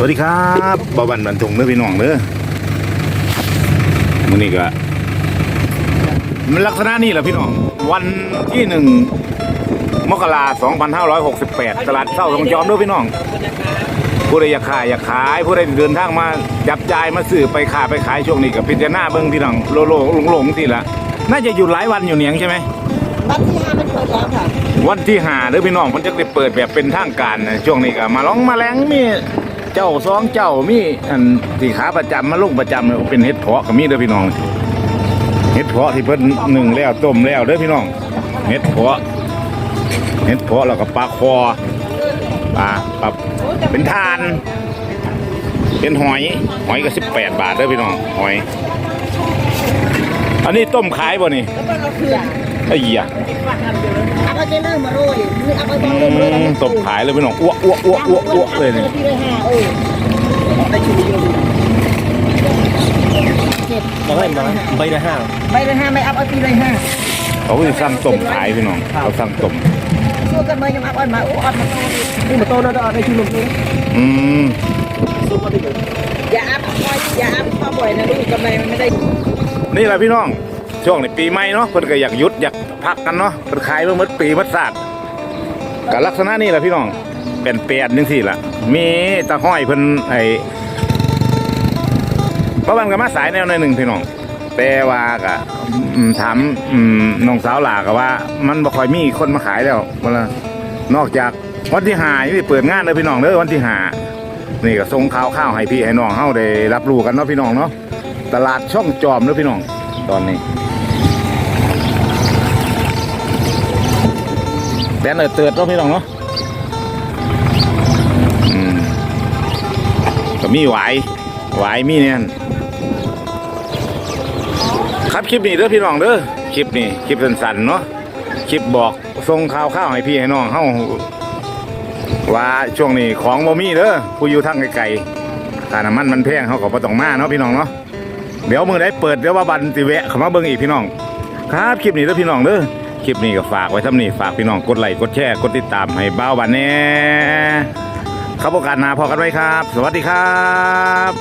วัสดีครับบาวันบันทงเด้อพี่น้องเด้อมื้อนี้ก็มันลักษณะนี้แหละพี่น้อง วันที่หนึ่งมกราสองพันห้าร้อยหกสิบแปดตลาดเศร้าทองจอมเด้อพี่น้อง ผู้ใดอยากขายอยากขาย ผู้ใดเดินทางมาจับจ่ายมาซื้อไปขายไปขายช่วงนี้กับพิจารณาเบิ่งพี่น้องโลโลหลงหลงๆทีละน่าจะหยุดหลายวันอยู่เหนียงใช่ไหมบัตรที่ห้ามันเปิดแล้วค่ะวันที่หาเด้อพี่น้องมันจะได้เปิดแบบเป็นทางการนะช่วงนี้ก็มาร้องมาแรงมี เจ้าสองเจ้ามีอันที่ขาประจำมาลงประจำเนี่ยเป็นเห็ดเพาะก็มีเด้อพี่น้องเห็ดเพาะที่เพิ่นหนึ่งแล้วต้มแล้วเด้อพี่น้องเห็ดเพาะเห็ดเพาะแล้วก็ปลาคอปลาปลาเป็นทาน เป็นหอยหอยก็สิบแปดบาทเด้อพี่น้องหอย อันนี้ต้มขายบ่นี่ แล้วก็เราคืนไอ้เหี้ยเอาไปเลื่อนมาโรยนี่เอาไปตอือนเลื่อนมาโรยมต้มขายเลยพี่น้องอ้วกอ้วกอ้วกอ้วกอ้วกเลยนี่ที่เลยห้าเออไปชูเดียวมาให้มาใบละห้าใบเลยห้าไม่อัพเอาตีเลยห้าเขาจะสั่งต้มขายพี่น้องเขาสั่งต้มสู้กันมายังอัพอันมาโอ้อัพมาโตนี่มาโตแล้วเอาไปชูลงนี่อืมซุปมาดิบอย่าอัพบ่อยอย่าอัพพอบ่อยนะลูกกำไรมันไม่ได้นี่แหละพี่น้อง ช่วงในปีใหม่เนาะเพิ่นก็อยากหยุดอยากพักกันเนาะเพิ่นขายเมื่อมดปีมดศาสตร์กับลักษณะนี้แหละพี่น้องเป็นเปียดจังซี่ล่ะ มีตะห้อยเพิ่นไอ้เพราะมันก็มาสายแนวหนอยหนึ่งพี่น้องแต่ว่าก็อืมถามน้องสาวหลากว่า มันบ่ค่อยมีคนมาขายแล้วเวลานอกจากวันที่หานี่เปิดงานเลยพี่น้องเด้อวันที่หานี่ก็ส่งข่าวข้าวให้พี่ให้น้องเฮาได้รับรู้กันเนาะพี่น้องเนาะตลาดช่องจอมเด้อพี่น้อง ตอนนี้แดนเออเติร์ดเนาะพี่น้องเนาะมก็มีหวายหวมีเนี่ยครับคลิปนี้เด้อพี่น้องเด้อคลิปนี้คลิปสั้นๆเนาะคลิปบอกส่งข่าวข้าวให้พี่ให้น้องเฮาว่าช่วงนี้ของบ่มีเด้อผู้อยู่ทางไกลๆค่าน้ำมันมันแพงเฮาก็บ่ต้องมาเนาะพี่น้องเนาะ เดี๋ยวมือไดเปิดเดี๋ยวว่าบันติแวะเข้ามาเบิ่งอีกพี่น้อง ครับคลิปนี้เด้อพี่น้องเด้อคลิปนี้ก็ฝากไว้ทำนี้ฝากพี่น้องกดไลค์กดแชร์กดติดตามให้บ้าวบันแน่ครับโอกาสหน้าพอกันไว้ครับ สวัสดีครับ